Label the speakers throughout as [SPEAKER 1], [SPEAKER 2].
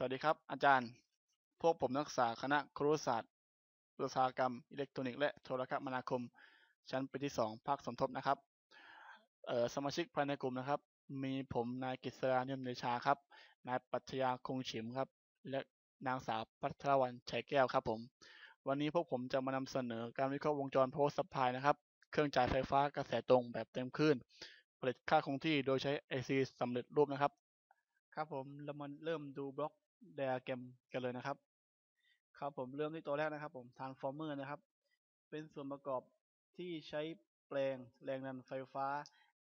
[SPEAKER 1] สวัสดีครับ อาจารย์ พวกผมนักศึกษาคณะครุศาสตร์อุตสาหกรรมอิเล็กทรอนิกส์และโทรคมนาคม ชั้นปีที่ 2 ภาคสมทบนะครับเอ่อสมาชิกภายในกลุ่มนะครับ มีผมนายกฤษราเนียมเดชาครับ นายปัชญาคงฉิมครับ และนางสาวพัทรวันชัยแก้วครับผม วันนี้พวกผมจะมานำเสนอการวิเคราะห์วงจร power supply นะครับ เครื่องจ่ายไฟฟ้ากระแสตรงแบบเต็มคลื่นผลิตค่าคงที่โดยใช้ IC สำเร็จรูปนะครับ ครับผมเรามาเริ่มดูบล็อก ไดอะแกรมกันเลยนะครับ ครับผมเริ่มที่ตัวแรกนะครับผม transformer นะครับ เป็นส่วนประกอบที่ใช้แปลงแรงดันไฟฟ้า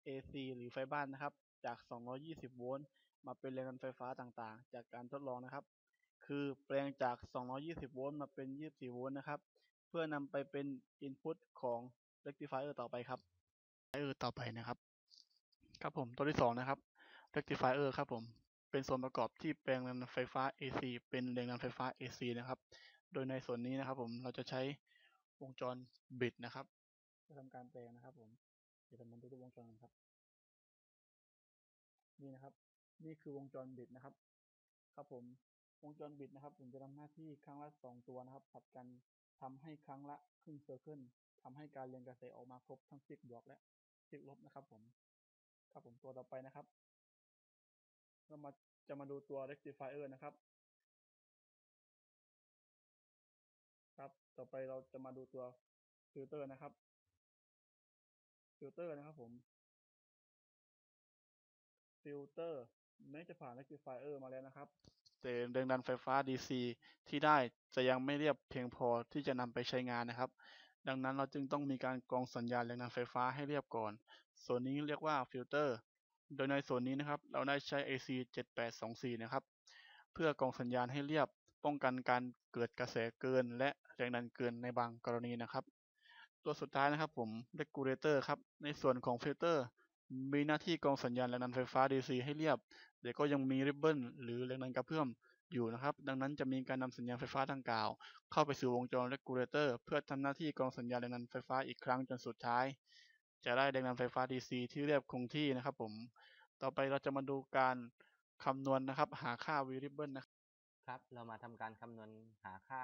[SPEAKER 1] AC หรือไฟบ้านนะครับ จาก 220 โวลต์มาเป็นแรงดันไฟฟ้าต่างๆ จากการทดลองนะครับ คือแปลงจาก 220 โวลต์มาเป็น 24 โวลต์นะครับ เพื่อนำไปเป็น input ของ rectifier ต่อไปครับ rectifier ต่อไปนะครับ ครับผมตัวที่สองนะครับ rectifier ครับผม เป็นส่วนประกอบที่แปลงแรงดันไฟฟ้า AC เป็นแรงดันไฟฟ้า AC นะครับ โดยในส่วนนี้นะครับผมเราจะใช้วงจรบิดนะครับจะทำการแปลงนะครับ ผมเดี๋ยวเรามาดูตัววงจรครับ นี่นะครับ นี่คือวงจรบิดนะครับ ครับผมวงจรบิดนะครับ ผมจะทำหน้าที่ครั้งละสองตัวนะครับผัดกันทำให้ครั้งละครึ่งเซอร์เคิลทำให้การเรียนกระแสออกมาครบทั้งซิกบวกและซิกลบนะครับ ผมครับผมตัวต่อไปนะครับ เรามาจะมาดูตัว rectifier นะครับ ครับ ต่อไปเราจะมาดูตัวฟิลเตอร์นะครับฟิลเตอร์นะครับผมฟิลเตอร์แม้จะผ่าน rectifier มาแล้วนะครับแต่แรงดันไฟฟ้า DC ที่ได้จะยังไม่เรียบเพียงพอที่จะนำไปใช้งานนะครับ ดังนั้นเราจึงต้องมีการกรองสัญญาณแรงดันไฟฟ้าให้เรียบก่อน ส่วนนี้เรียกว่าฟิลเตอร์ โดยในส่วนนี้นะครับ เราได้ใช้ AC 7824 นะครับ เพื่อกองสัญญาณให้เรียบป้องกันการเกิดกระแสเกิน และแรงดันเกินในบางกรณีนะครับ ตัวสุดท้ายนะครับผม regulator ครับ ในส่วนของฟิลเตอร์มีหน้าที่กรองสัญญาณแรงดันไฟฟ้า DC ให้เรียบ แต่ก็ยังมีริบเบิลหรือแรงดันกระเพื่อมอยู่นะครับ ดังนั้นจะมีการนำสัญญาณไฟฟ้าดังกล่าว เข้าไปสู่วงจร regulator เพื่อทำหน้าที่กรองสัญญาณแรงดันไฟฟ้าอีกครั้งจนสุดท้าย จะได้แรงดันไฟฟ้า DC ที่เรียบคงที่นะครับผม ต่อไปเราจะมาดูการคำนวณนะครับ หาค่า variable นะครับ
[SPEAKER 2] ครับ เรามาทำการคำนวณหาค่า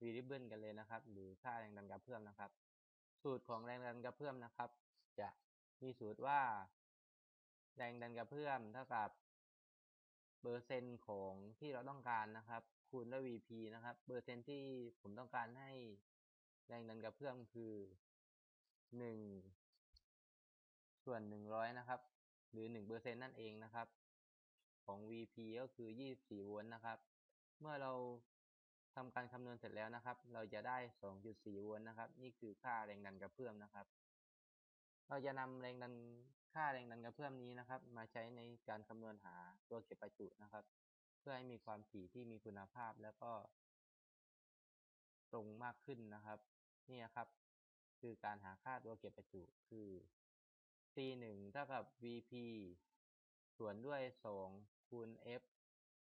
[SPEAKER 2] variable กันเลยนะครับ หรือค่าแรงดันกระเพื่อมนะครับ สูตรของแรงดันกระเพื่อมนะครับ จะมีสูตรว่า แรงดันกระเพื่อมเท่ากับเปอร์เซ็นต์ของที่เราต้องการนะครับ คูณด้วย VP นะครับ เปอร์เซ็นต์ที่ผมต้องการให้แรงดันกระเพื่อมคือหนึ่ง ส่วนหนึ่งร้อยนะครับ หรือหนึ่งเปอร์เซ็นต์นั่นเองนะครับ ของ VP ก็คือ24โวลต์นะครับ เมื่อเราทำการคำนวณเสร็จแล้วนะครับ เราจะได้2.4โวลต์นะครับ นี่คือค่าแรงดันกระเพื่อมนะครับ เราจะนำแรงดันค่าแรงดันกระเพื่อมนี้นะครับ มาใช้ในการคำนวณหาตัวเก็บประจุนะครับ เพื่อให้มีความถี่ที่มีคุณภาพแล้วก็ตรงมากขึ้นนะครับ นี่นะครับ คือการหาค่าตัวเก็บประจุคือ C 1เท่ากับ VP ส่วนด้วย2คูณ F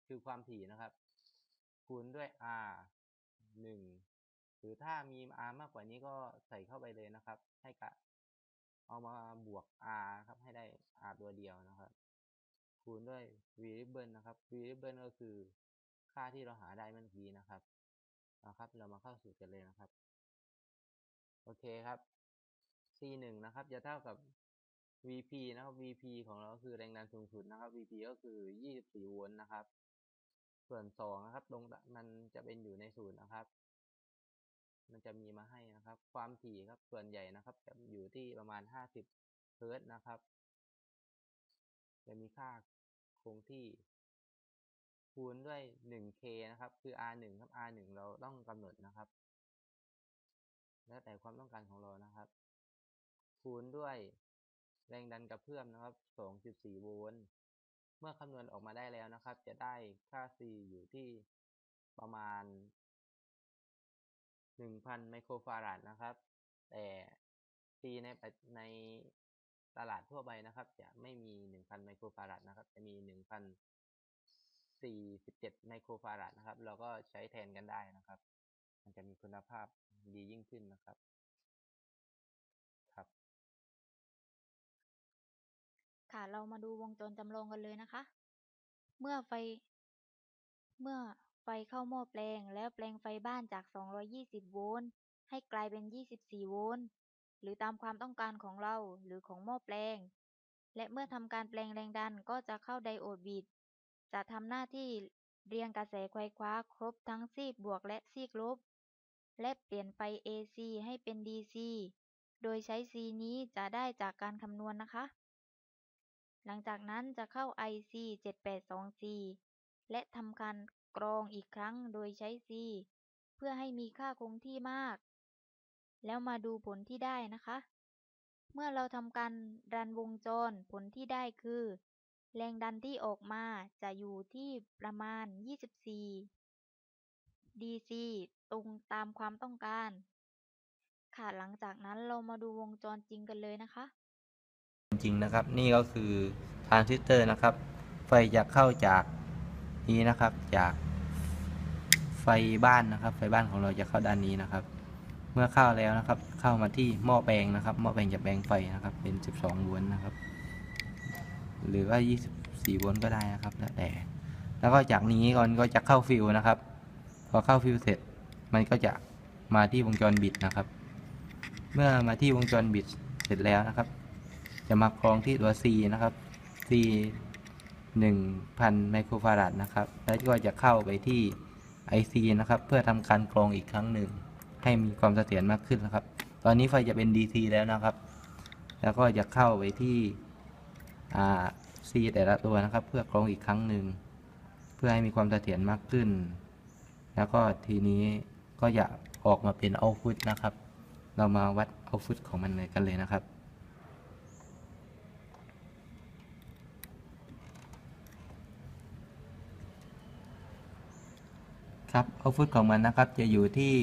[SPEAKER 2] คือความถี่นะครับ คูณด้วย R 1หรือถ้ามี R มากกว่านี้ก็ใส่เข้าไปเลยนะครับ ให้กะเอามาบวก R ครับให้ได้ R ตัวเดียวนะครับ คูณด้วย variable นะครับ variable ก็คือค่าที่เราหาได้เมื่อกี้นะครับนะครับ เรามาเข้าสูตรกันเลยนะครับ โอเคครับ C 1นะครับ จะเท่ากับ VP นะครับ VP ของเราคือแรงดันสูงสุดนะครับ VP ก็คือ 24 โวลต์นะครับ ส่วน 2 นะครับ ตรงมันจะเป็นอยู่ในสูตรนะครับ มันจะมีมาให้นะครับ ความถี่ครับส่วนใหญ่นะครับ จะอยู่ที่ประมาณ 50 เฮิร์ตนะครับ จะมีค่าคงที่คูณด้วย 1K นะครับ คือ R1 ครับ R1 เราต้องกำหนดนะครับ แล้วแต่ความต้องการของเรานะครับ คูณด้วย แรงดันกระเพื่อมนะครับ 2.4 โวลต์ เมื่อคำนวณออกมาได้แล้วนะครับ จะได้ค่า C อยู่ที่ประมาณ 1,000 ไมโครฟาราดนะครับ แต่ C ในในตลาดทั่วไปนะครับ จะไม่มี 1,000 ไมโครฟาราดนะครับ จะมี 1,047 ไมโครฟาราดนะครับ เราก็ใช้แทนกันได้นะครับ มันจะมีคุณภาพดียิ่งขึ้นนะครับครับ
[SPEAKER 3] ค่ะ เรามาดูวงจรจำลองกันเลยนะคะ เมื่อไฟ เมื่อไฟเข้าหม้อแปลง แล้วแปลงไฟบ้านจาก 220 โวลต์ ให้กลายเป็น 24 โวลต์ หรือตามความต้องการของเรา หรือของหม้อแปลง และเมื่อทำการแปลงแรงดันก็จะเข้าไดโอดบิดจะทำหน้าที่เรียงกระแสไขว้คว้าครบทั้งซีกบวกและซีกลบ และเปลี่ยนไฟ AC ให้เป็น DC โดยใช้ C นี้จะได้จากการคำนวณนะคะ หลังจากนั้นจะเข้า IC 782C และทำการกรองอีกครั้งโดยใช้ C เพื่อให้มีค่าคงที่มาก แล้วมาดูผลที่ได้นะคะ เมื่อเราทำการรันวงจรผลที่ได้คือ แรงดันที่ออกมาจะอยู่ที่ประมาณ 24 DC ตรงตามความต้องการ ค่ะหลังจากนั้นเรามาดูวงจรจริงกันเลยนะคะ
[SPEAKER 2] ริง ๆ นะครับ นี่ก็คือทรานซิสเตอร์นะครับ ไฟจะเข้าจากนี้นะครับ จากไฟบ้านนะครับ ไฟบ้านของเราจะเข้าด้านนี้นะครับ เมื่อเข้าแล้วนะครับ เข้ามาที่หม้อแปลงนะครับ หม้อแปลงจะแปลงไฟนะครับ เป็น 12โวลต์นะครับ หรือว่า 24โวลต์ก็ได้นะครับ แล้วแต่ แล้วก็จากนี้ก่อนก็จะเข้าฟิวนะครับ พอเข้าฟิวเสร็จ มันก็จะมาที่วงจรบิดนะครับ เมื่อมาที่วงจรบิดเสร็จแล้วนะครับ จะมาคล้องที่ตัว C นะครับ C 1,000 ไมโครฟาราดนะครับ แล้วก็จะเข้าไปที่ IC นะครับ เพื่อทำการกรองอีกครั้งหนึ่ง ให้มีความเสถียรมากขึ้นนะครับ ตอนนี้ไฟจะเป็น DC แล้วนะครับ แล้วก็จะเข้าไปที่ C แต่ละตัวนะครับ เพื่อกรองอีกครั้งหนึ่ง เพื่อให้มีความเสถียรมากขึ้น แล้วก็ทีนี้ก็จะออกมาเป็นเอาฟุตนะครับ เรามาวัดเอาฟุตของมันเลยกันเลยนะครับ ครับเอาฟุตของมันนะครับจะอยู่ที่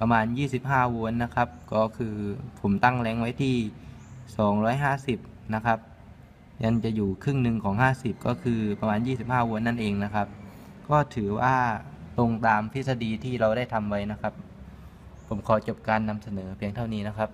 [SPEAKER 2] ประมาณ 25 โวลต์นะครับ ก็คือผมตั้งแรงไว้ที่ 250 นะครับ ยันจะอยู่ครึ่งหนึ่งของ 50 ก็คือประมาณ 25 โวลต์นั่นเองนะครับ ก็ถือว่าตรงตามทฤษฎีที่เราได้ทำไว้นะครับ ผมขอจบการนำเสนอเพียงเท่านี้นะครับ